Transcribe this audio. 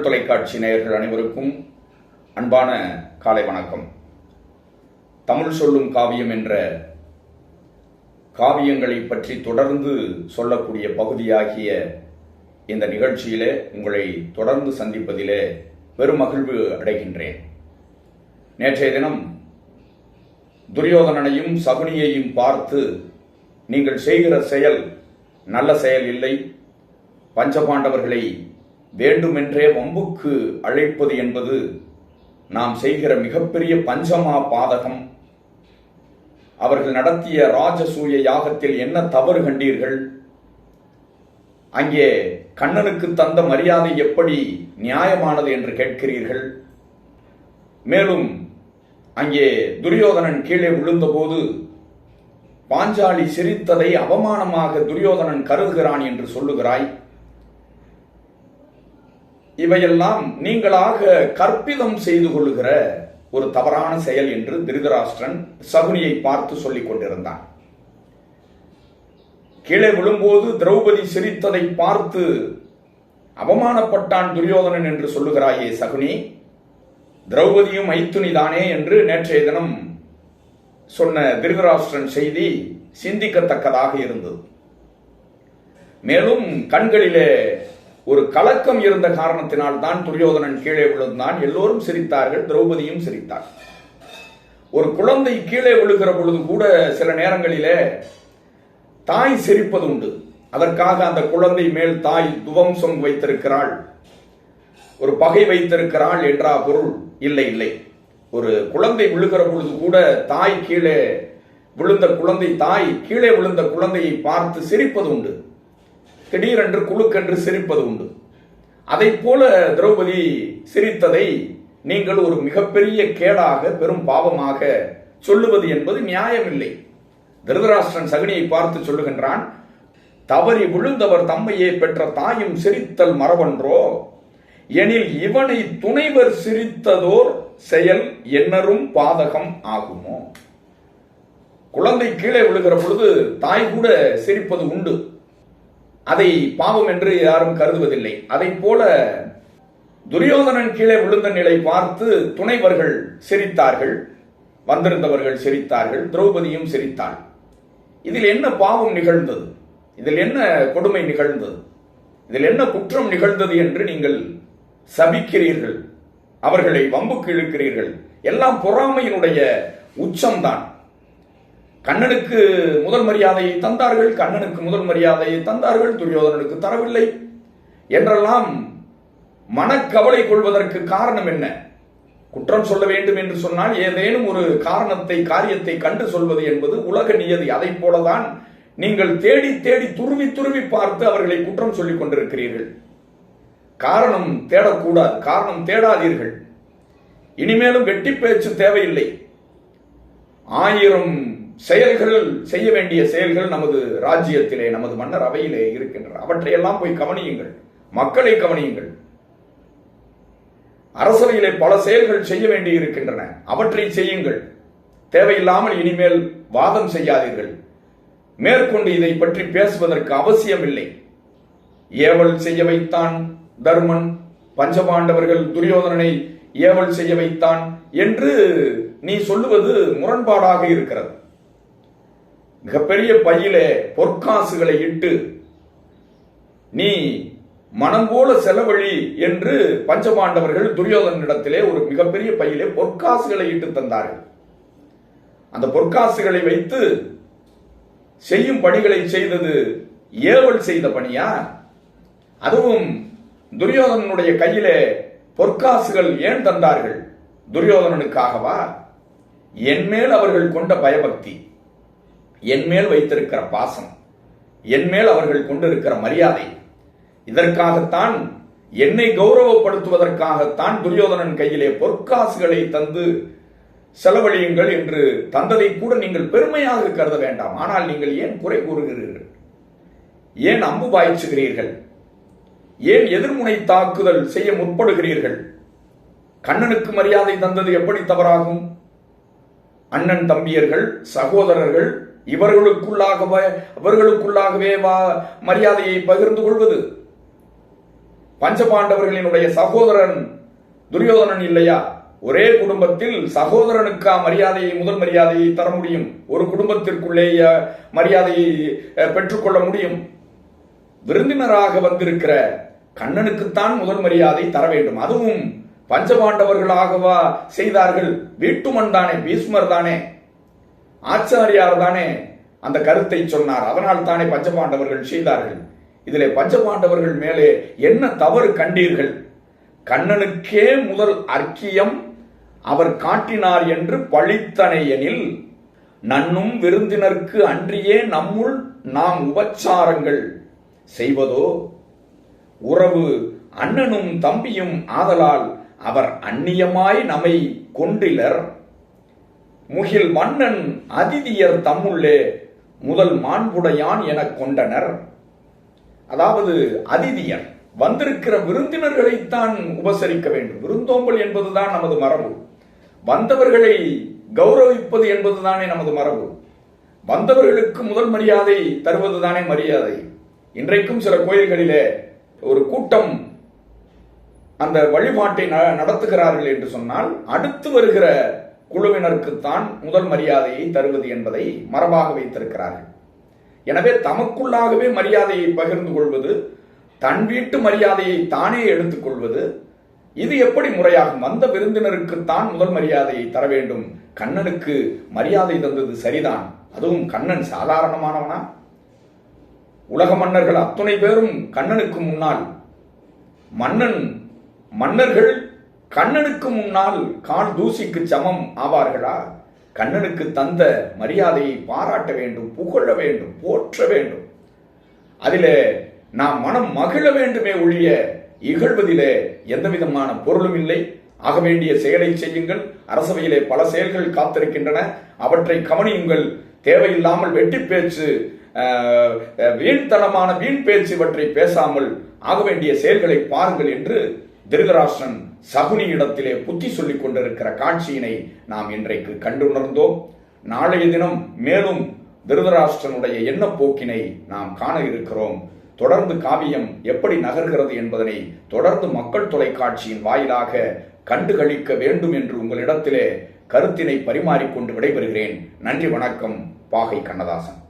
தமிழ் தொலைக்காட்சி நேயர்கள் அனைவருக்கும் அன்பான காலை வணக்கம். தமிழ் சொல்லும் காவியம் என்ற காவியங்களை பற்றி தொடர்ந்து சொல்லக்கூடிய பகுதியாகிய இந்த நிகழ்ச்சியிலே உங்களை தொடர்ந்து சந்திப்பதிலே பெருமகிழ்வு அடைகின்றேன். நேற்றைய தினம் துரியோதனனையும் சகுனியையும் பார்த்து நீங்கள் செய்கிற செயல் நல்ல செயல் இல்லை. பஞ்சபாண்டவர்களை வேண்டுமென்றே வம்புக்கு அழைப்பது என்பது நாம் செய்கிற மிகப்பெரிய பஞ்சமா பாதகம். அவர்கள் நடத்திய ராஜசூய யாகத்தில் என்ன தவறு கண்டீர்கள்? அங்கே கண்ணனுக்கு தந்த மரியாதை எப்படி நியாயமானது என்று கேட்கிறீர்கள்? மேலும் அங்கே துரியோதனன் கீழே விழுந்தபோது பாஞ்சாலி சிரித்ததை அவமானமாக துரியோதனன் கருதுகிறான் என்று சொல்லுகிறாய். இவையெல்லாம் நீங்களாக கற்பிதம் செய்து கொள்ளுகிற ஒரு தவறான செயல் என்று திருதராஷ்டிரன் சகுனியை பார்த்து சொல்லிக் கொண்டிருந்தான். கீழே விழும்போது திரௌபதி சிரித்ததை பார்த்து அவமானப்பட்டான் துரியோதனன் என்று சொல்லுகிறாயே சகுனி திரௌபதியும் மைத்துனிதானே என்று நேற்றைய தினம் சொன்ன திருதராஷ்டிரன் செய்தி சிந்திக்கத்தக்கதாக இருந்தது. மேலும் கண்களிலே ஒரு கலக்கம் இருந்த காரணத்தினால் தான் துரியோதனன் கீழே விழுந்தான். எல்லோரும் சிரித்தார்கள் திரௌபதியும் சிரித்தார். ஒரு குழந்தை கீழே விழுகிற பொழுது கூட சில நேரங்களிலே தாய் சிரிப்பது உண்டு. அதற்காக அந்த குழந்தை மேல் தாய் துவம்சம் வைத்திருக்கிறாள். ஒரு பகை வைத்திருக்கிறாள் என்றா பொருள்? இல்லை இல்லை. ஒரு குழந்தை விழுகிற பொழுது கூட தாய் கீழே விழுந்த குழந்தை தாய் கீழே விழுந்த குழந்தையை பார்த்து சிரிப்பது உண்டு. திடீரென்று குழுக்கென்று சிரிப்பது உண்டு. அதை போல திரௌபதி சிரித்ததை நீங்கள் ஒரு மிகப்பெரிய கேடாக பெரும் பாவமாக சொல்லுவது என்பது நியாயமில்லை. திருதராஷ்டிரன் சகுனியை பார்த்து சொல்லுகின்றான் தவறி விழுந்தவர் தம்மையே பெற்ற தாயும் சிரித்தல் மரபன்றோ? எனில் இவனை துணைவர் சிரித்ததோர் செயல் என்னரும் பாதகம் ஆகுமோ? குழந்தை கீழே விழுகிற பொழுது தாய் கூட சிரிப்பது உண்டு. அதை பாவம் என்று யாரும் கருதுவதில்லை. அதை போல துரியோதனன் கீழே விழுந்த நிலை பார்த்து துணைவர்கள் சிரித்தார்கள். வந்திருந்தவர்கள் சிரித்தார்கள். திரௌபதியும் சிரித்தாள். இதில் என்ன பாவம் நிகழ்ந்தது? இதில் என்ன கொடுமை நிகழ்ந்தது? இதில் என்ன குற்றம் நிகழ்ந்தது என்று நீங்கள் சபிக்கிறீர்கள். அவர்களை வம்புக்கு இழுக்கிறீர்கள். எல்லாம் பொறாமையினுடைய உச்சம்தான். கண்ணனுக்கு முதல் மரியாதையை தந்தார்கள் கண்ணனுக்கு முதல் மரியாதையை தந்தார்கள் துரியோதனனுக்கு தரவில்லை. என்றெல்லாம் மனக்கவலை கொள்வதற்கு காரணம் என்ன? குற்றம் சொல்ல வேண்டும் என்று சொன்னால் ஏதேனும் ஒரு காரணத்தை காரியத்தை கண்டு சொல்வது என்பது உலக நியதி. அதை போலதான் நீங்கள் தேடி தேடி துருவி துருவி பார்த்து அவர்களை குற்றம் சொல்லிக் கொண்டிருக்கிறீர்கள். காரணம் தேடக்கூடாது. காரணம் தேடாதீர்கள். இனிமேலும் வெட்டி பேச்சு தேவையில்லை. ஆயிரம் செயல்கள் செய்ய வேண்டிய செயல்கள் நமது ராஜ்யத்திலே நமது மன்னர் அவையிலே இருக்கின்றன. அவற்றையெல்லாம் போய் கவனியுங்கள். மக்களை கவனியுங்கள். அரசவையிலே பல செயல்கள் செய்ய வேண்டி இருக்கின்றன. அவற்றை செய்யுங்கள். தேவையில்லாமல் இனிமேல் வாதம் செய்யாதீர்கள். மேற்கொண்டு இதை பற்றி பேசுவதற்கு அவசியம் இல்லை ஏவல் செய்ய வைத்தான் தர்மன் பஞ்சபாண்டவர்கள் துரியோதனனை ஏவல் செய்ய வைத்தான் என்று நீ சொல்லுவது முரண்பாடாக இருக்கிறது. மிகப்பெரிய பையிலே பொற்காசுகளை இட்டு நீ மனம் போல செலவழி என்று பஞ்சபாண்டவர்கள் துரியோதனிடத்திலே ஒரு மிகப்பெரிய பையிலே பொற்காசுகளை இட்டு தந்தார்கள். அந்த பொற்காசுகளை வைத்து செய்யும் பணிகளை செய்தது ஏவல் செய்த பணியா? அதுவும் துரியோதனனுடைய கையிலே பொற்காசுகள் ஏன் தந்தார்கள்? துரியோதனனுக்காகவா? என் மேல் அவர்கள் கொண்ட பயபக்தி. என் மேல் வைத்திருக்கிற பாசம் என் மேல் அவர்கள் கொண்டிருக்கிற மரியாதை இதற்காகத்தான் என்னை கௌரவப்படுத்துவதற்காகத்தான் துரியோதனன் கையிலே பொற்காசுகளை தந்து செலவழியுங்கள் என்று தந்ததை கூட நீங்கள் பெருமையாக கருத வேண்டாம். ஆனால் நீங்கள் ஏன் குறை கூறுகிறீர்கள்? ஏன் அம்பு பாய்ச்சுகிறீர்கள்? ஏன் எதிர்முனை தாக்குதல் செய்ய முற்படுகிறீர்கள்? கண்ணனுக்கு மரியாதை தந்தது எப்படி தவறாகும்? அண்ணன் தம்பியர்கள் சகோதரர்கள் இவர்களுக்குள்ளாகவே அவர்களுக்குள்ளாகவே வா மரியாதையை பகிர்ந்து கொள்வது. பஞ்சபாண்டவர்களினுடைய சகோதரன் துரியோதனன் இல்லையா? ஒரே குடும்பத்தில் சகோதரனுக்கா மரியாதையை முதல் மரியாதையை தர முடியும்? ஒரு குடும்பத்திற்குள்ளேயே மரியாதையை பெற்றுக்கொள்ள முடியும்? விருந்தினராக வந்திருக்கிற கண்ணனுக்குத்தான் முதல் மரியாதை தர வேண்டும். அதுவும் பஞ்சபாண்டவர்களாகவா செய்தார்கள். வீட்டுமன் தானே பீஷ்மர் தானே. ஆச்சாரியார் தானே அந்த கருத்தை சொன்னார். அதனால் தானே பஞ்சபாண்டவர்கள் செய்தார்கள். இதிலே பஞ்சபாண்டவர்கள் மேலே என்ன தவறு கண்டீர்கள்? கண்ணனுக்கே முதல் அர்க்கியம் அவர் காட்டினார் என்று பழித்தனையெனில் நன்னும் விருந்தினருக்கு அன்றியே நம்முள் நாம் உபச்சாரங்கள் செய்வதோ? உறவு அண்ணனும் தம்பியும் ஆதலால் அவர் அந்நியமாய் நம்மை கொண்டிலர் முகில் மன்னன் அதிதியர் தம்முள்ளே முதல் மாண்புடையான் எனக் கொண்டனர். அதாவது அதிதியர். வந்திருக்கிற விருந்தினர்களைத்தான் உபசரிக்க வேண்டும். விருந்தோம்பல் என்பதுதான் நமது மரபு. வந்தவர்களை கௌரவிப்பது என்பதுதானே நமது மரபு. வந்தவர்களுக்கு முதல் மரியாதை தருவதுதானே மரியாதை. இன்றைக்கும் சில கோயில்களிலே ஒரு கூட்டம் அந்த வழிபாட்டை ந- நடத்துகிறார்கள் என்று சொன்னால் அடுத்து வருகிற குழுவினருக்குத்தான் முதல் மரியாதையை தருவது என்பதை மரபாக வைத்திருக்கிறார்கள். எனவே தமக்குள்ளாகவே மரியாதையை பகிர்ந்து கொள்வது தன் வீட்டு மரியாதையை தானே எடுத்துக்கொள்வது இது எப்படி முறையாகும் வந்த விருந்தினருக்குத்தான் முதல் மரியாதையை தர வேண்டும்? கண்ணனுக்கு மரியாதை தந்தது சரிதான். அதுவும் கண்ணன் சாதாரணமானவனா? உலக மன்னர்கள் அத்துணை பேரும் கண்ணனுக்கு முன்னால். மன்னன் மன்னர்கள் கண்ணனுக்கு முன்னால் கால் தூசிக்கு சமம் ஆவார்களா? கண்ணனுக்கு தந்த மரியாதையை பாராட்ட வேண்டும் புகழ வேண்டும் போற்ற வேண்டும். அதிலே நாம் மனம் மகிழ வேண்டுமே ஒழிய இகழ்வதிலே எந்த விதமான பொருளும் இல்லை. ஆக வேண்டிய செயலை செய்யுங்கள். அரசவையிலே பல செயல்கள் காத்திருக்கின்றன. அவற்றை கவனியுங்கள். தேவையில்லாமல் வெட்டி பேச்சு வீண்தனமான வீண் பேச்சு இவற்றை பேசாமல் ஆக வேண்டிய செயல்களை பாருங்கள் என்று திருதராஷ்டிரன் சகுனி இடத்திலே புத்தி சொல்லிக் கொண்டிருக்கிற காட்சியினை நாம் இன்றைக்கு கண்டுணர்ந்தோம். நாளைய தினம் மேலும் திருதராஷ்டிரனுடைய எண்ணப்போக்கினை நாம் காண இருக்கிறோம். தொடர்ந்து காவியம் எப்படி நகர்கிறது என்பதனை தொடர்ந்து மக்கள் தொலைக்காட்சியின் வாயிலாக கண்டுகளிக்க வேண்டும் என்று உங்களிடத்திலே கருத்தினை பரிமாறிக்கொண்டு விடைபெறுகிறேன். நன்றி வணக்கம். பாகை கண்ணதாசன்.